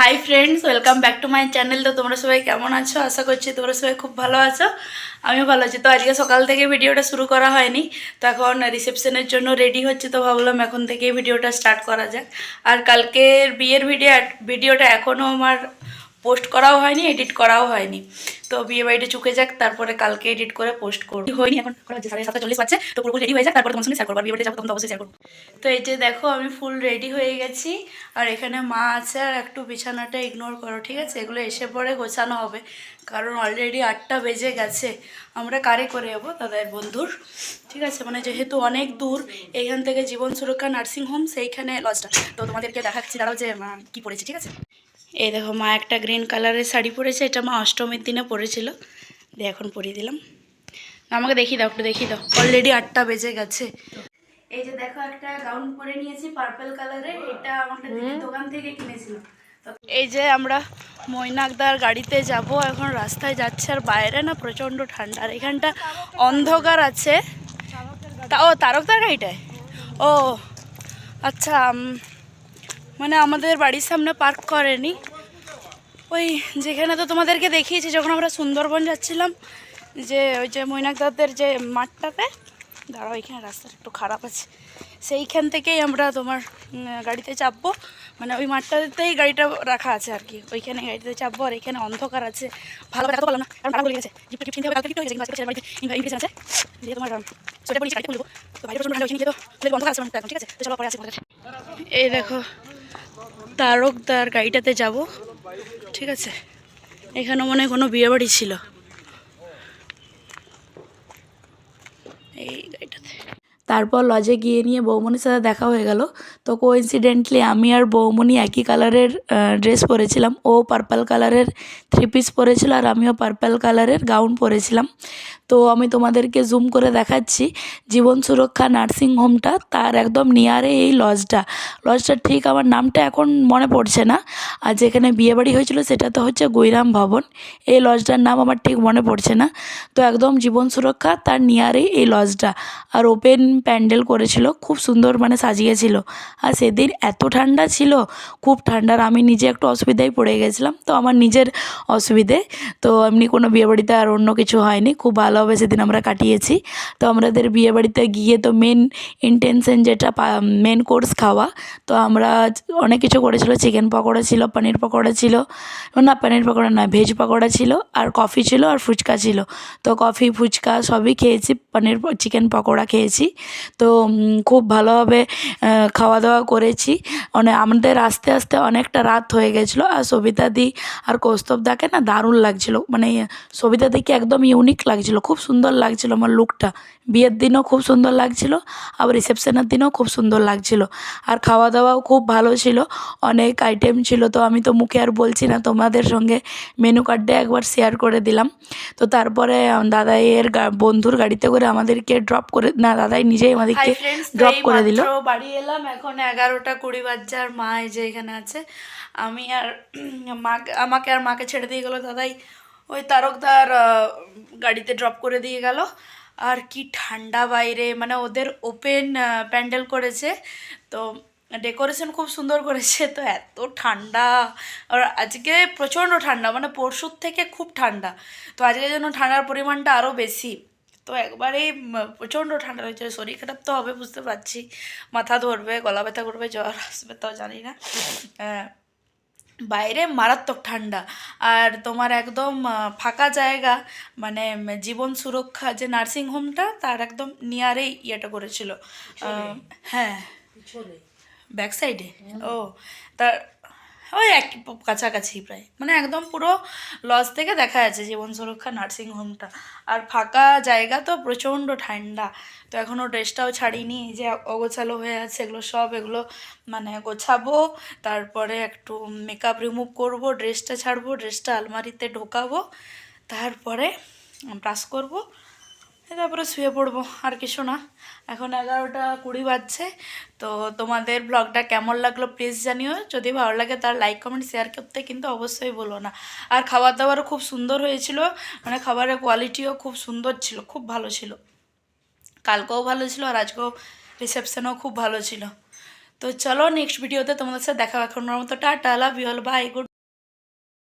Hi friends welcome back to my channel তো তোমরা সবাই কেমন আছো? আশা করছি তোমরা সবাই খুব ভালো আছো। আমিও ভালো আছি। তো আজকে সকাল থেকে ভিডিওটা শুরু করা হয়নি। তো এখন রিসেপশনের জন্য রেডি হচ্ছে। তো ভাবলাম এখন থেকে ভিডিওটা স্টার্ট করা যাক। আর কালকের বিয়ের ভিডিও ভিডিওটা এখনও আমার পোস্ট করাও হয়নি এডিট করাও হয়নি। তো বিয়ে বাড়িটা চুকে যাক তারপরে কালকে এডিট করে পোস্ট করব। হয়নি এখন সাড়ে সাতটা চল্লিশ পাচ্ছে তো পুরোপুরি রেডি হয়ে যাক তারপরে তোমার সঙ্গে শেয়ার করব। বিয়ে বাড়িতে যাব তখন তো অবশ্যই শেয়ার করব। তো এই যে দেখো আমি ফুল রেডি হয়ে গেছি আর এখানে মা আছে আর একটু বিছানাটা ইগনোর করো ঠিক আছে? এগুলো এসে পরে গোছানো হবে কারণ অলরেডি আটটা বেজে গেছে। আমরা কারে করে যাব? তাদের বন্ধুর ঠিক আছে? মানে যেহেতু অনেক দূর এইখান থেকে জীবন সুরক্ষা নার্সিং হোম সেইখানে লজটা তো তোমাদেরকে দেখাচ্ছি দাঁড়াও যে মা কী পড়েছে ঠিক আছে? এই দেখো মা একটা গ্রিন কালারের শাড়ি পরেছে এটা মা অষ্টমীর দিনে পরেছিল। দিয়ে এখন পরিয়ে দিলাম। আমাকে দেখি দাও একটু দেখি দাও। অলরেডি আটটা বেজে গেছে। এই যে দেখো একটা গাউন পরে নিয়েছি পার্পল কালারের এটা আমাকে দোকান থেকে কিনেছিলাম এই যে আমরা মৈনাকদার গাড়িতে যাব এখন রাস্তায় যাচ্ছে আর বাইরে না প্রচণ্ড ঠান্ডা। আর এখানটা অন্ধকার আছে। তা ও তারকদার গাড়িটায়? ও আচ্ছা মানে আমাদের বাড়ির সামনে পার্ক করেনি। ওই যেখানে তো তোমাদেরকে দেখিয়েছি, যখন আমরা সুন্দরবন যাচ্ছিলাম, যে ওই যে মৈনাকদাদের যে মাঠটাতে, দাঁড়াও, এখানে রাস্তাটা একটু খারাপ আছে। সেইখান থেকেই আমরা তোমার গাড়িতে চাপবো। মানে ওই মাঠটাতেই গাড়িটা রাখা আছে আর কি। ওইখানে গাড়িতে চাপবো আর এখানে অন্ধকার আছে। ভালো করে বলো না, কারণ ভালো গেছে। দিয়ে তোমার অন্ধকার ঠিক আছে? এই দেখো তারকদার গাড়িটাতে যাব। ঠিক আছে? এখানে মনে হয় কোনো বিয়ে বাড়ি ছিল। এই গাড়িটাতে। তারপর লজে গিয়ে নিয়ে বৌমনির সাথে দেখা হয়ে গেল। তো কোইন্সিডেন্টলি আমি আর বৌমনি একই কালারের ড্রেস পরেছিলাম। ও পার্পল কালারের থ্রি পিস পরেছিল আর আমিও পার্পল কালারের গাউন পরেছিলাম। তো আমি তোমাদেরকে জুম করে দেখাচ্ছি। জীবন সুরক্ষা নার্সিং হোমটা তার একদম নিয়ারে এই লজটা লজটা ঠিক আমার নামটা এখন মনে পড়ছে না। আর যেখানে বিয়েবাড়ি হয়েছিল সেটা তো হচ্ছে গৈরাম ভবন। এই লজটার নাম আমার ঠিক মনে পড়ছে না। তো একদম জীবন সুরক্ষা, তার নিয়ারেই এই লজটা। আর ওপেন প্যান্ডেল করেছিল, খুব সুন্দর মানে সাজিয়েছিল। আর সেদিন এত ঠান্ডা ছিল, খুব ঠান্ডার আমি নিজে একটু অসুবিধায় পড়ে গেছিলাম, তো আমার নিজের অসুবিধে। তো এমনি কোনো বিয়েবাড়িতে আর অন্য কিছু হয়নি, খুব ভালোভাবে সেদিন আমরা কাটিয়েছি। তো আমাদের বিয়েবাড়িতে গিয়ে তো মেন ইন্টেনশন যেটা মেন কোর্স খাওয়া। তো আমরা অনেক কিছু করেছিল, চিকেন পকোড়া ছিল পনির পকোড়া ছিল। না, পনির পকোড়া নয় ভেজ পকোড়া ছিল আর কফি ছিল আর ফুচকা ছিল। তো কফি ফুচকা সবই খেয়েছি, পনির চিকেন পকোড়া খেয়েছি। তো খুব ভালোভাবে খাওয়া দাওয়া করেছি। মানে আমাদের আস্তে আস্তে অনেকটা রাত হয়ে গেছিল আর সবিতাদি আর কৌস্তব কৌস্তবদাকে না দারুণ লাগছিল। মানে সবিতা সবিতাদিকে একদম ইউনিক লাগছিল, খুব সুন্দর লাগছিল আমার লুকটা বিয়ের দিনও খুব সুন্দর লাগছিল আবার রিসেপশনের দিনও খুব সুন্দর লাগছিল। আর খাওয়া দাওয়াও খুব ভালো ছিল অনেক আইটেম ছিল তো আমি তো মুখে আর বলছি না তোমাদের সঙ্গে মেনু কার্ডটা একবার শেয়ার করে দিলাম। তো তারপরে আম, দাদাইয়ের গা- বন্ধুর গাড়িতে করে আমাদেরকে ড্রপ করে না দাদাই নিজেই আমাদেরকে ড্রপ করে দিল। বাড়ি এলাম এখন এগারোটা কুড়ি বাজছে আর মা এই যে এখানে আছে। আমি আর মাকে আমাকে আর মাকে ছেড়ে দিয়ে গেলো দাদাই ওই তারকদার গাড়িতে ড্রপ করে দিয়ে গেল। আর কি ঠান্ডা বাইরে মানে ওদের ওপেন প্যান্ডেল করেছে। তো ডেকোরেশন খুব সুন্দর করেছে। তো এত ঠান্ডা। আর আজকে প্রচণ্ড ঠান্ডা মানে পরশুর থেকে খুব ঠান্ডা। তো আজকে যেন ঠান্ডার পরিমাণটা আরও বেশি। তো একবারেই প্রচণ্ড ঠান্ডা হয়েছে। শরীর খারাপ তো হবে বুঝতে পারছি। মাথা ধরবে গলা ব্যথা করবে জ্বর আসবে তাও জানি না। আহ, বাইরে মারাত্মক ঠান্ডা। আর তোমার একদম ফাঁকা জায়গা মানে জীবন সুরক্ষা যে নার্সিং হোমটা তার একদম নিয়ারেই ইয়েটা করেছিল। হ্যাঁ। ব্যাক সাইডে? ও তার ওই এক কাছাকাছি প্রায়। মানে একদম পুরো লজ থেকে দেখা যাচ্ছে জীবন সুরক্ষা নার্সিং হোমটা আর ফাঁকা জায়গা তো প্রচণ্ড ঠান্ডা। তো এখনও ড্রেসটাও ছাড়িনি যে অগোছালো হয়ে আছে, এগুলো সব এগুলো মানে গোছাবো, তারপরে একটু মেকআপ রিমুভ করব ড্রেসটা ছাড়বো ড্রেসটা আলমারিতে ঢোকাবো, তারপরে ব্রাশ করব। তারপরে শুয়ে পড়ব, আর কিছু না। এখন এগারোটা কুড়ি বাজছে, তো তোমাদের ব্লগটা কেমন লাগল প্লিজ জানিও। যদি ভালো লাগে তার লাইক কমেন্ট শেয়ার করতে কিন্তু অবশ্যই বলো না। আর খাবার দাবারও খুব সুন্দর হয়েছিল মানে খাবারের কোয়ালিটিও খুব সুন্দর ছিল, খুব ভালো ছিল। কালকেও ভালো ছিল, আর আজকেও রিসেপশনও খুব ভালো ছিল। তো চলো নেক্সট ভিডিওতে তোমাদের সাথে দেখা এখনোর মতো tata love you all bye good